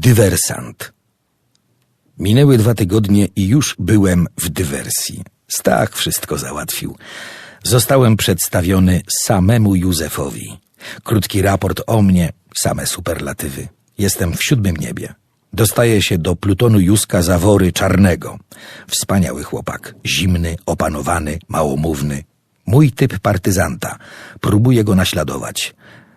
Dywersant. Minęły dwa tygodnie i już byłem w dywersji. Stach wszystko załatwił. Zostałem przedstawiony samemu Józefowi. Krótki raport o mnie, same superlatywy. Jestem w siódmym niebie. Dostaję się do plutonu Józka Zawory Czarnego. Wspaniały chłopak. Zimny, opanowany, małomówny. Mój typ partyzanta. Próbuję go naśladować.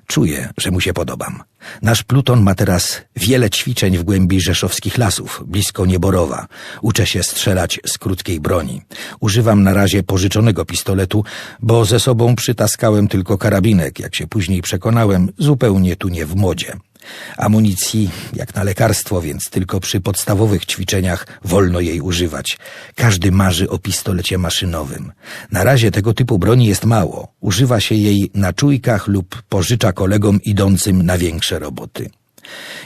Czuję, że mu się podobam. Nasz pluton ma teraz wiele ćwiczeń w głębi rzeszowskich lasów, blisko Nieborowa. Uczę się strzelać z krótkiej broni. Używam na razie pożyczonego pistoletu, bo ze sobą przytaskałem tylko karabinek, jak się później przekonałem, zupełnie tu nie w modzie. Amunicji jak na lekarstwo, więc tylko przy podstawowych ćwiczeniach wolno jej używać. Każdy marzy o pistolecie maszynowym. Na razie tego typu broni jest mało. Używa się jej na czujkach lub pożycza kolegom idącym na większe roboty.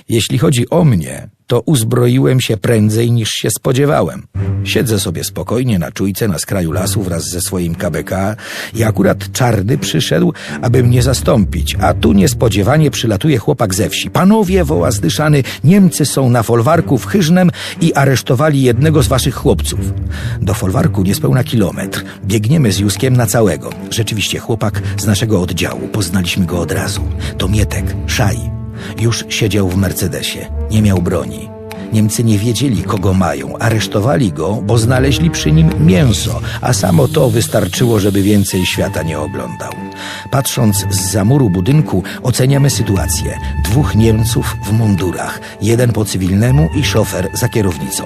Jeśli chodzi o mnie, to uzbroiłem się prędzej niż się spodziewałem. Siedzę sobie spokojnie na czujce na skraju lasu wraz ze swoim KBK i akurat czarny przyszedł, aby mnie zastąpić, a tu niespodziewanie przylatuje chłopak ze wsi. Panowie, woła zdyszany, Niemcy są na folwarku w Chyżnem i aresztowali jednego z waszych chłopców. Do folwarku niespełna kilometr. Biegniemy z Józkiem na całego. Rzeczywiście chłopak z naszego oddziału. Poznaliśmy go od razu. To Mietek, Szaj. Już siedział w Mercedesie. Nie miał broni. Niemcy nie wiedzieli, kogo mają. Aresztowali go, bo znaleźli przy nim mięso, a samo to wystarczyło, żeby więcej świata nie oglądał. Patrząc z zamuru budynku, oceniamy sytuację. Dwóch Niemców w mundurach, jeden po cywilnemu i szofer za kierownicą.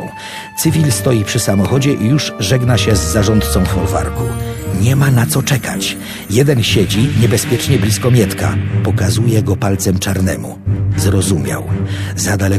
Cywil stoi przy samochodzie i już żegna się z zarządcą folwarku. Nie ma na co czekać. Jeden siedzi niebezpiecznie blisko Mietka. Pokazuje go palcem czarnemu. Zrozumiał. Za